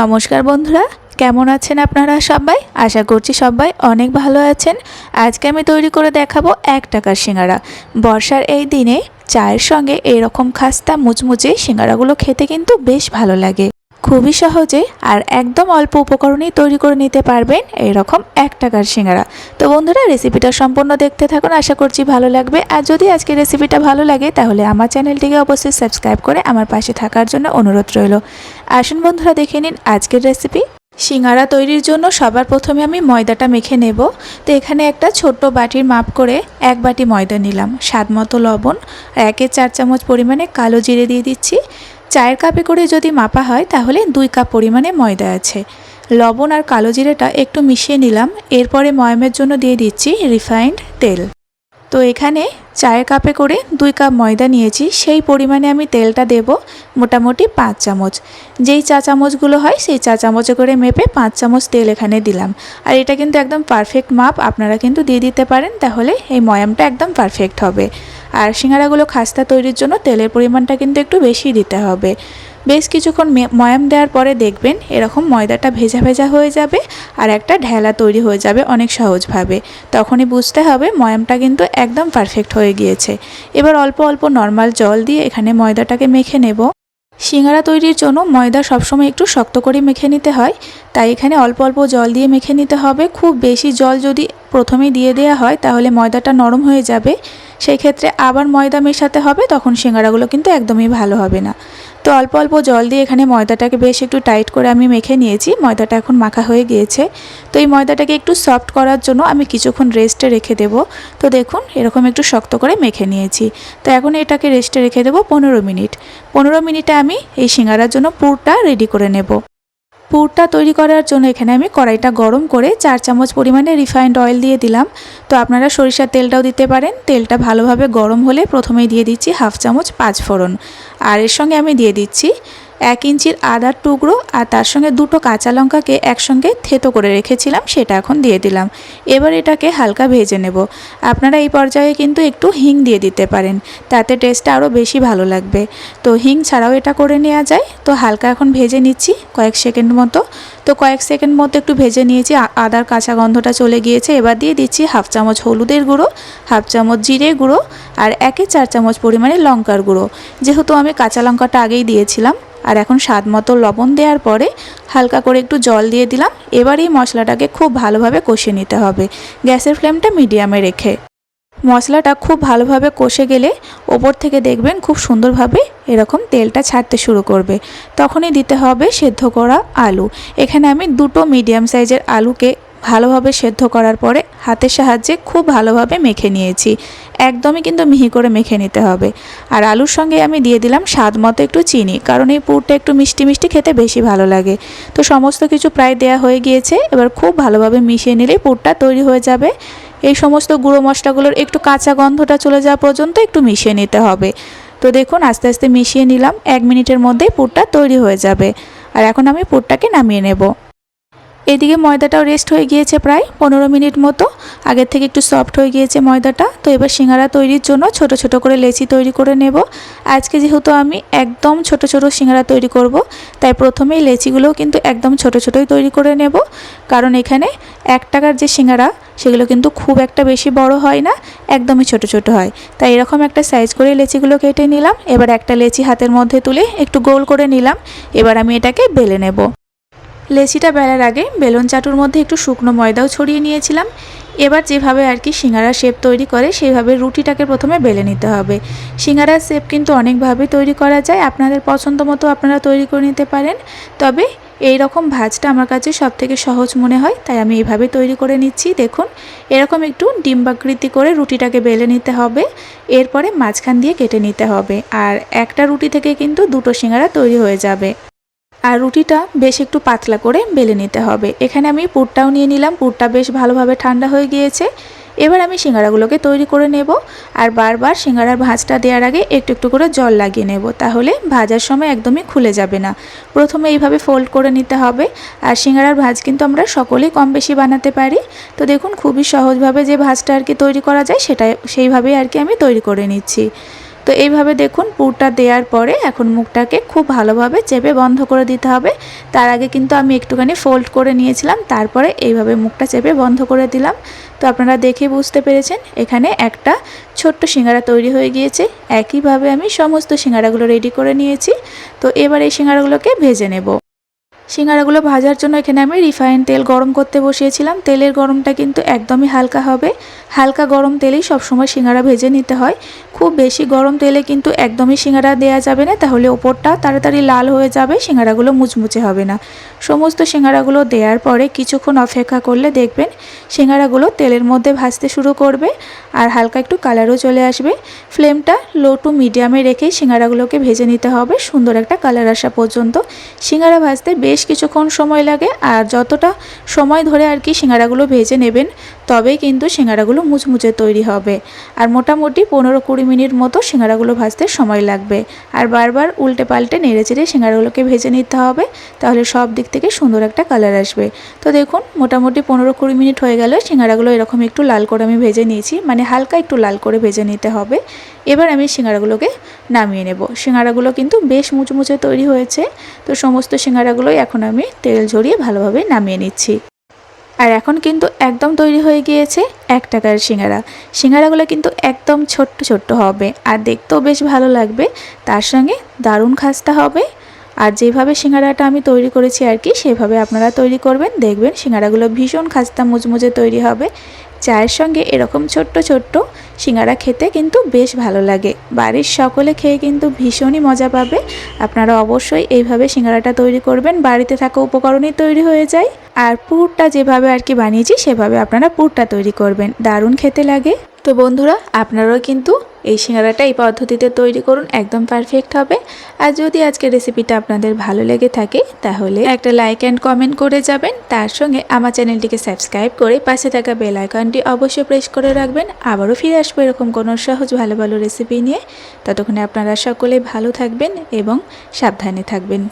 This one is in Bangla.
নমস্কার বন্ধুরা, কেমন আছেন আপনারা সবাই? আশা করছি সবাই অনেক ভালো আছেন। আজকে আমি তৈরি করে দেখাবো এক টাকার সিঙ্গারা। বর্ষার এই দিনে চায়ের সঙ্গে এরকম খাস্তা মুচমুচে সিঙ্গারাগুলো খেতে কিন্তু বেশ ভালো লাগে। খুবই সহজে আর একদম অল্প উপকরণেই তৈরি করে নিতে পারবেন এরকম এক টাকার সিঙ্গারা। তো বন্ধুরা, রেসিপিটা সম্পূর্ণ দেখতে থাকুন, আশা করছি ভালো লাগবে। আর যদি আজকে রেসিপিটা ভালো লাগে, তাহলে আমার চ্যানেলটিকে অবশ্যই সাবস্ক্রাইব করে আমার পাশে থাকার জন্য অনুরোধ রইল। আসুন বন্ধুরা, দেখে নিন আজকের রেসিপি। সিঙ্গারা তৈরির জন্য সবার প্রথমে আমি ময়দাটা মেখে নেব। তো এখানে একটা ছোট্ট বাটির মাপ করে এক বাটি ময়দা নিলাম। স্বাদ মতো লবণ, আর একের চার চামচ পরিমাণে কালো জিরে দিয়ে দিচ্ছি। চায়ের কাপে করে যদি মাপা হয়, তাহলে দুই কাপ পরিমাণে ময়দা আছে। লবণ আর কালো জিরেটা একটু মিশিয়ে নিলাম। এরপরে ময়মের জন্য দিয়ে দিচ্ছি রিফাইন্ড তেল। তো এখানে চায়ের কাপে করে দুই কাপ ময়দা নিয়েছি। সেই পরিমাণে আমি তেলটা দেব মোটামুটি পাঁচ চামচ। যেই চা চামচগুলো হয়, সেই চা চামচে করে মেপে পাঁচ চামচ তেল এখানে দিলাম। আর এটা কিন্তু একদম পারফেক্ট মাপ, আপনারা কিন্তু দিয়ে দিতে পারেন, তাহলে এই ময়ামটা একদম পারফেক্ট হবে। আর সিঙ্গারাগুলো খাস্তা তৈরির জন্য তেলের পরিমাণটা কিন্তু একটু বেশি দিতে হবে। বেশ কিছুক্ষণ ময়াম দেওয়ার পরে দেখবেন এরকম ময়দাটা ভেজা ভেজা হয়ে যাবে আর একটা ঢেলা তৈরি হয়ে যাবে অনেক সহজভাবে। তখনই বুঝতে হবে ময়ামটা কিন্তু একদম পারফেক্ট হয়ে গিয়েছে। এবার অল্প অল্প নর্মাল জল দিয়ে এখানে ময়দাটাকে মেখে নেব। সিঙ্গারা তৈরির জন্য ময়দা সবসময় একটু শক্ত করে মেখে নিতে হয়, তাই এখানে অল্প অল্প জল দিয়ে মেখে নিতে হবে। খুব বেশি জল যদি প্রথমেই দিয়ে দেওয়া হয়, তাহলে ময়দাটা নরম হয়ে যাবে। সেই ক্ষেত্রে আবার ময়দা মেশাতে হবে, তখন সিঙ্গারাগুলো কিন্তু একদমই ভালো হবে না। তো অল্প অল্প জল দিয়ে এখানে ময়দাটাকে বেশ একটু টাইট করে আমি মেখে নিয়েছি। ময়দাটা এখন মাখা হয়ে গিয়েছে। তো এই ময়দাটাকে একটু সফট করার জন্য আমি কিছুক্ষণ রেস্টে রেখে দেব। তো দেখুন, এরকম একটু শক্ত করে মেখে নিয়েছি। তো এখন এটাকে রেস্টে রেখে দেবো পনেরো মিনিট। পনেরো মিনিটে আমি এই সিঙ্গারার জন্য পুরটা রেডি করে নেব। পুরটা তৈরি করার জন্য এখানে আমি কড়াইটা গরম করে চার চামচ পরিমাণে রিফাইন্ড অয়েল দিয়ে দিলাম। তো আপনারা সরিষার তেলটাও দিতে পারেন। তেলটা ভালোভাবে গরম হলে প্রথমেই দিয়ে দিচ্ছি হাফ চামচ পাঁচ ফোড়ন। আর এর সঙ্গে আমি দিয়ে দিচ্ছি এক ইঞ্চির আদার টুকরো আর তার সঙ্গে দুটো কাঁচা লঙ্কাকে একসঙ্গে থেতো করে রেখেছিলাম, সেটা এখন দিয়ে দিলাম। এবার এটাকে হালকা ভেজে নেব। আপনারা এই পর্যায়ে কিন্তু একটু হিং দিয়ে দিতে পারেন, তাতে টেস্টটা আরও বেশি ভালো লাগবে। তো হিং ছাড়াও এটা করে নেওয়া যায়। তো হালকা এখন ভেজে নিচ্ছি। কয়েক সেকেন্ড মতো। তো কয়েক সেকেন্ড মতো একটু ভেজে নিয়েছি আদার কাঁচা গন্ধটা চলে গিয়েছে। এবার দিয়ে দিচ্ছি হাফ চামচ হলুদের গুঁড়ো, হাফ চামচ জিরে গুঁড়ো আর একে চার চামচ পরিমাণে লঙ্কার গুঁড়ো। যেহেতু আমি কাঁচা লঙ্কাটা আগেই দিয়েছিলাম আর এখন স্বাদ মতো লবণ দেওয়ার পরে হালকা করে একটু জল দিয়ে দিলাম। এবার এই মশলাটাকে খুব ভালোভাবে কষিয়ে নিতে হবে। গ্যাসের ফ্লেমটা মিডিয়ামে রেখে। মশলাটা খুব ভালোভাবে কষে গেলে ওপর থেকে দেখবেন খুব সুন্দরভাবে এরকম তেলটা ছাড়তে শুরু করবে। তখনই দিতে হবে সেদ্ধ করা আলু। এখানে আমি দুটো মিডিয়াম সাইজের আলুকে ভালোভাবে সেদ্ধ করার পরে হাতের সাহায্যে খুব ভালোভাবে মেখে নিয়েছি। একদমই কিন্তু মিহি করে মেখে নিতে হবে। আর আলুর সঙ্গে আমি দিয়ে দিলাম স্বাদ মতো একটু চিনি, কারণ এই পুরটা একটু মিষ্টি মিষ্টি খেতে বেশি ভালো লাগে। তো সমস্ত কিছু প্রায় দেয়া হয়ে গিয়েছে, এবার খুব ভালোভাবে মিশিয়ে নিলেই পুরটা তৈরি হয়ে যাবে। এই সমস্ত গুঁড়ো মশলাগুলোর একটু কাঁচা গন্ধটা চলে যাওয়া পর্যন্ত একটু মিশিয়ে নিতে হবে। তো দেখুন, আস্তে আস্তে মিশিয়ে নিলাম। এক মিনিটের মধ্যেই পুরটা তৈরি হয়ে যাবে। আর এখন আমি পুরটাকে নামিয়ে নেব। এদিকে ময়দাটাও রেস্ট হয়ে গিয়েছে প্রায় পনেরো মিনিট মতো। আগের থেকে একটু সফট হয়ে গিয়েছে ময়দাটা। তো এবার সিঙ্গারা তৈরির জন্য ছোট ছোট করে লেচি তৈরি করে নেব। আজকে যেহেতু আমি একদম ছোট ছোট সিঙ্গারা তৈরি করব, তাই প্রথমেই লেচিগুলোও কিন্তু একদম ছোট ছোটই তৈরি করে নেব। কারণ এখানে এক টাকার যে সিঙ্গারা, সেগুলো কিন্তু খুব একটা বেশি বড় হয় না, একদমই ছোট ছোট হয়। তাই এরকম একটা সাইজ করে লেচিগুলো কেটে নিলাম। এবার একটা লেচি হাতের মধ্যে তুলে একটু গোল করে নিলাম। এবার আমি এটাকে বেলে নেব। লেচিটা বেলার আগে বেলুন চাটুর মধ্যে একটু শুকনো ময়দাও ছড়িয়ে নিয়েছিলাম। এবার যেভাবে আর কি সিঙ্গারার শেপ তৈরি করে, সেইভাবে রুটিটাকে প্রথমে বেলে নিতে হবে। সিঙ্গারার শেপ কিন্তু অনেকভাবে তৈরি করা যায়, আপনাদের পছন্দ মতো আপনারা তৈরি করে নিতে পারেন। তবে এই রকম ভাজটা আমার কাছে সব থেকে সহজ মনে হয়, তাই আমি এইভাবে তৈরি করে নিচ্ছি। দেখুন, এরকম একটু ডিম্বাকৃতি করে রুটিটাকে বেলে নিতে হবে, এরপরে মাঝখান দিয়ে কেটে নিতে হবে। আর একটা রুটি থেকে কিন্তু দুটো সিঙ্গারা তৈরি হয়ে যাবে। আর রুটিটা বেশ একটু পাতলা করে বেলে নিতে হবে। এখানে আমি পুরটাও নিয়ে নিলাম, পুরটা বেশ ভালোভাবে ঠান্ডা হয়ে গিয়েছে। এবার আমি সিঙ্গারাগুলোকে তৈরি করে নেব আর বারবার সিঙ্গারার ভাঁজটা দেওয়ার আগে একটু একটু করে জল লাগিয়ে নেব, তাহলে ভাজার সময় একদমই খুলে যাবে না। প্রথমে এইভাবে ফোল্ড করে নিতে হবে আর সিঙ্গারার ভাঁজ কিন্তু আমরা সকলেই কম বেশি বানাতে পারি। তো দেখুন, খুবই সহজভাবে যে ভাঁজটা আর কি তৈরি করা যায় সেটা সেইভাবেই আর কি আমি তৈরি করে নিচ্ছি। তো এইভাবে দেখুন, পুরটা দেওয়ার পরে এখন মুখটাকে খুব ভালোভাবে চেপে বন্ধ করে দিতে হবে। তার আগে কিন্তু আমি একটুখানি ফোল্ড করে নিয়েছিলাম, তারপরে এইভাবে মুখটা চেপে বন্ধ করে দিলাম। তো আপনারা দেখে বুঝতে পেরেছেন, এখানে একটা ছোট্ট সিঙ্গারা তৈরি হয়ে গিয়েছে। একইভাবে আমি সমস্ত সিঙ্গারাগুলো রেডি করে নিয়েছি। তো এবার এই সিঙ্গারাগুলোকে ভেজে নেব। সিঙ্গারাগুলো ভাজার জন্য এখানে আমি রিফাইন তেল গরম করতে বসিয়েছিলাম। তেলের গরমটা কিন্তু একদমই হালকা হবে। হালকা গরম তেলেই সবসময় সিঙ্গারা ভেজে নিতে হয়। খুব বেশি গরম তেলে কিন্তু একদমই সিঙ্গারা দেওয়া যাবে না, তাহলে ওপরটা তাড়াতাড়ি লাল হয়ে যাবে, সিঙ্গারাগুলো মুচমুচে হবে না। সমস্ত সিঙ্গারাগুলো দেওয়ার পরে কিছুক্ষণ অপেক্ষা করলে দেখবেন সিঙ্গারাগুলো তেলের মধ্যে ভাজতে শুরু করবে আর হালকা একটু কালারও চলে আসবে। ফ্লেমটা লো টু মিডিয়ামে রেখেই সিঙ্গারাগুলোকে ভেজে নিতে হবে। সুন্দর একটা কালার আসা পর্যন্ত। সিঙ্গারা ভাজতে বেশ কিছুক্ষণ সময় লাগে আর যতটা সময় ধরে আর কি সিঙ্গারাগুলো ভেজে নেবেন, তবেই কিন্তু সিঙ্গারাগুলো মুচমুচে তৈরি হবে। আর মোটামুটি পনেরো কুড়ি মিনিট মতো সিঙ্গারাগুলো ভাজতে সময় লাগবে। আর বারবার উল্টে পাল্টে নেড়ে চেড়ে সিঙ্গারাগুলোকে ভেজে নিতে হবে, তাহলে সব দিক থেকে সুন্দর একটা কালার আসবে। তো দেখুন, মোটামুটি পনেরো কুড়ি মিনিট হয়ে গেলে, সিঙ্গারাগুলো এরকম একটু লাল করে আমি ভেজে নিয়েছি মানে হালকা একটু লাল করে ভেজে নিতে হবে। এবার আমি সিঙ্গারাগুলোকে নামিয়ে নেব। সিঙ্গারাগুলো কিন্তু বেশ মুচমুচে তৈরি হয়েছে, তো সমস্ত সিঙ্গারাগুলোই এখন আমি তেল ঝরিয়ে ভালোভাবে নামিয়ে নিচ্ছি। আর এখন কিন্তু একদম তৈরি হয়ে গিয়েছে এক টাকার সিঙ্গারা। সিঙ্গারাগুলো কিন্তু একদম ছোট্ট ছোট্ট হবে। আর দেখতেও বেশ ভালো লাগবে। তার সঙ্গে দারুণ খাস্তা হবে। আর যেভাবে সিঙ্গারাটা আমি তৈরি করেছি আর কি, সেভাবে আপনারা তৈরি করবেন। দেখবেন সিঙ্গারাগুলো ভীষণ খাস্তা মুচমুচে তৈরি হবে। চায়ের সঙ্গে এরকম ছোট্ট ছোট্ট সিঙ্গারা খেতে কিন্তু বেশ ভালো লাগে। বাড়ির সকলে খেয়ে কিন্তু ভীষণই মজা পাবে। আপনারা অবশ্যই এইভাবে সিঙ্গারাটা তৈরি করবেন। বাড়িতে থাকা উপকরণই তৈরি হয়ে যায়। আর পুরটা যেভাবে আর কি বানিয়েছি, সেভাবে আপনারা পুরটা তৈরি করবেন। দারুণ খেতে লাগে। তো বন্ধুরা, আপনারাও কিন্তু এই সিঙ্গারাটা এই পদ্ধতিতে তৈরি করুন, একদম পারফেক্ট হবে। আর যদি আজকের রেসিপিটা আপনাদের ভালো লেগে থাকে, তাহলে একটা লাইক অ্যান্ড কমেন্ট করে যাবেন। তার সঙ্গে আমার চ্যানেলটিকে সাবস্ক্রাইব করে পাশে থাকা বেল আইকনটি অবশ্যই প্রেস করে রাখবেন। আবারও ফিরে আসব এরকম কোনো সহজ, ভালো ভালো রেসিপি নিয়ে। ততক্ষণে আপনারা সকলে ভালো থাকবেন এবং সাবধানে থাকবেন।